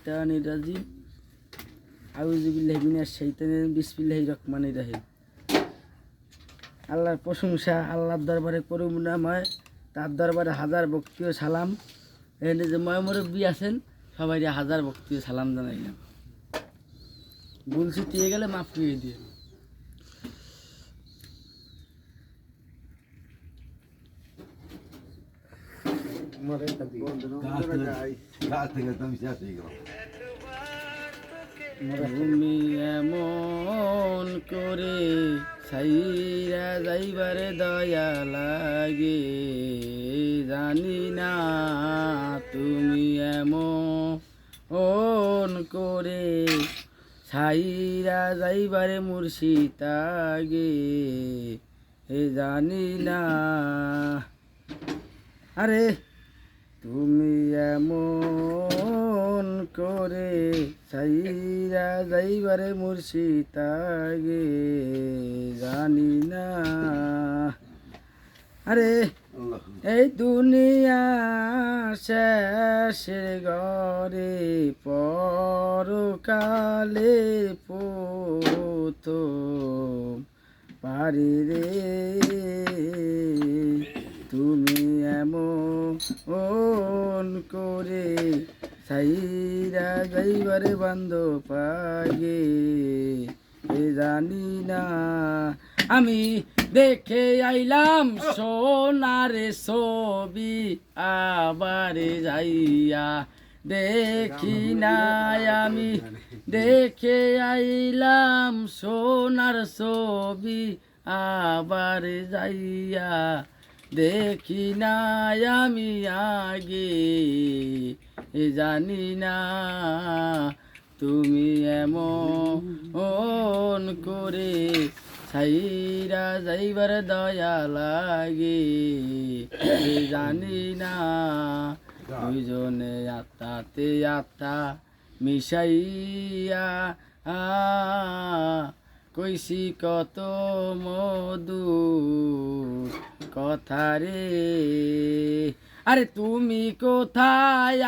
শাইতানির রাজিম আউযুবিল্লাহি মিনাশ শাইতানির বিসমিল্লাহির রহমানির রহিম। আল্লাহর প্রশংসা, আল্লাহর দরবারে করুণাময়, তার দরবারে হাজার ভক্তি ও সালাম। এখানে যে ময় মুরব্বী আছেন সবাই হাজার ভক্তি সালাম জানাইলাম। ভুল ছুটিয়ে গেলে মাফ করে দিয়ে তুমি এমন করে সাইরা যাইবারে দয়া লাগে। জানি না তুমি এমন করে সাইরা যাইবারে মুর্শিদাগে এ জানি না। আরে তুমি এমন করে সাইরা যাইবারে মুর্শিদাগে জানি না। আরে এই দুনিয়া শেষের ঘরে পরকালে পোত পারি রে। তুমি এমন করে সাইরা যাইবারে বান্ধ পাগে জানি না, আমি দেখে আইলাম সোনারে ছবি, আবার যাইয়া দেখি নাই আমি। দেখে আইলাম সোনার ছবি, আবার যাইয়া দেখি নাই আমি আগে জানি না তুমি এমন করে সাইরা যাইবার দয়া লাগে জানি না দুইজনে আত্মাতে আত্মা মিশাইয়া আ কইছি কত মধু কথা রে? আরে তুমি কোথায়?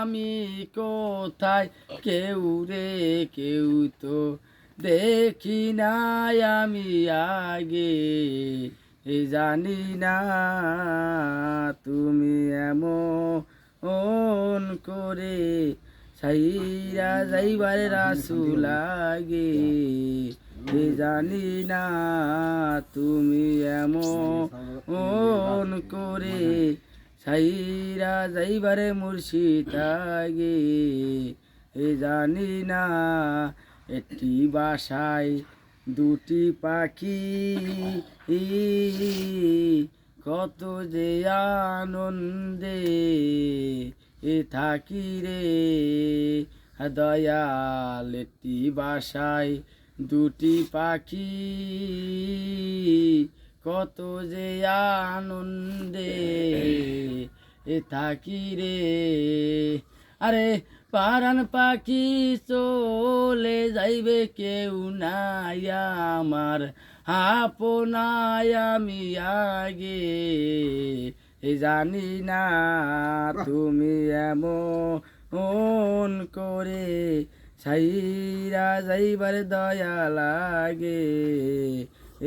আমি কোথায়? কেউ রে, কেউ তো দেখি নাই আমি আগে। জানি না তুমি এমন করে সাইরা যাইবারে রাসু লাগে এ জানি না তুমি এমন করে সাইরা যাইবারে মুর্শিদাগে এ জানি না একটি বাসায় দুটি পাখি কত যে আনন্দে এ থাকি রে দয়াল একটি বাসায় দুটি পাখি। কত যে আনন্দে এ থাকি রে। আরে পারান পাখি চলে যাইবে কেউ নাই আমার। আপনাই আমি আগে। এ জানি না তুমি এমন করে সাইরা যাইবার দয়া লাগে।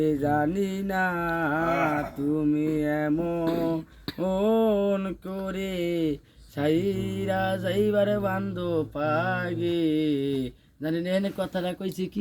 এ জানি না তুমি এমন করে সাইরা যাইবার বান্ধ পাগে। জানি না এনে কথাটা কইছি কি?